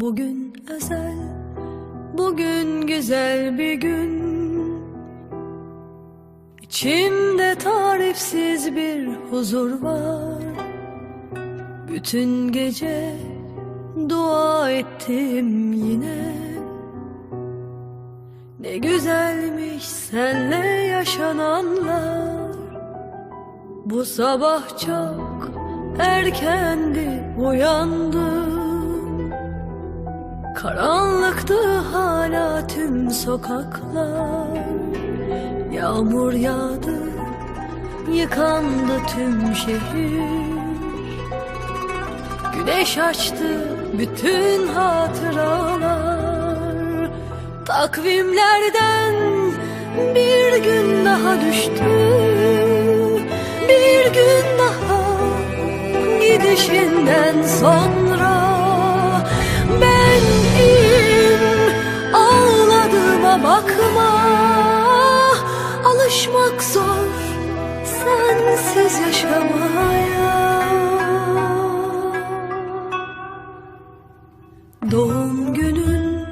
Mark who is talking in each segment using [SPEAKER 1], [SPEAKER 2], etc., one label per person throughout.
[SPEAKER 1] Bugün özel, bugün güzel bir gün. İçimde tarifsiz bir huzur var. Bütün gece dua ettim yine. Ne güzelmiş senle yaşananlar. Bu sabah çok erkendi uyandım. Karanlıktı hala tüm sokaklar. Yağmur yağdı Yıkandı tüm şehir. Güneş açtı bütün hatıralar. Takvimlerden bir gün daha düştü. Bir gün daha gidişinden sonra bakma. Alışmak zor sensiz yaşamaya. Doğum günün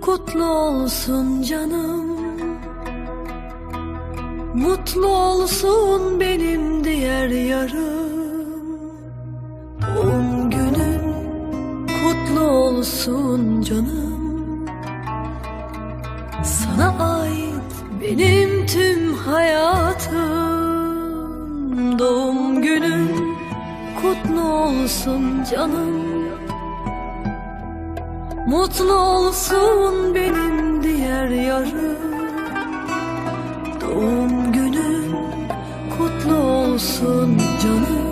[SPEAKER 1] kutlu olsun canım. Mutlu olsun benim diğer yarım. Doğum günün kutlu olsun canım benim tüm hayatım Doğum günün kutlu olsun canım. Mutlu olsun benim diğer yarım. Doğum günün kutlu olsun canım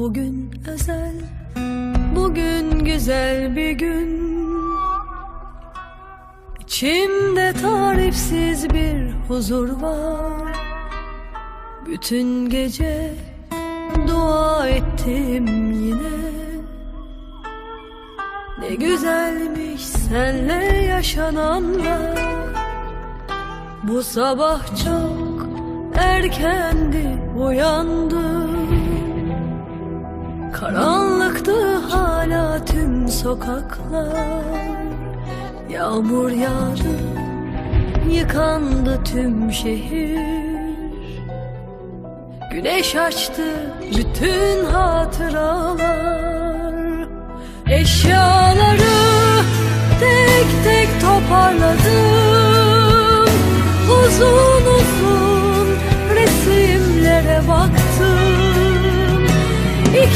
[SPEAKER 1] Bugün özel, bugün güzel bir gün. İçimde tarifsiz bir huzur var. Bütün gece dua ettim yine. Ne güzelmiş senle yaşananlar. Bu sabah çok erkendi uyandım. Karanlıktı hala tüm sokaklar. Yağmur yağdı Yıkandı tüm şehir. Güneş açtı bütün hatıralar. Eşyaları tek tek toparladım. Uzun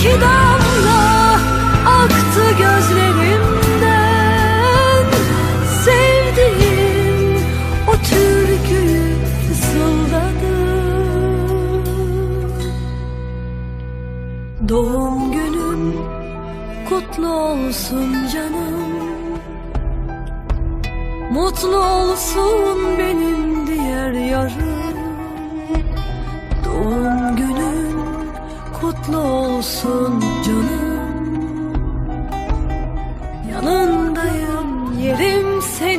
[SPEAKER 1] İki damla aktı gözlerimden. Sevdiğim o türküyü fısıldadım Doğum günün kutlu olsun canım. Mutlu olsun benim diğer musun canım? Yanındayım yerim seni.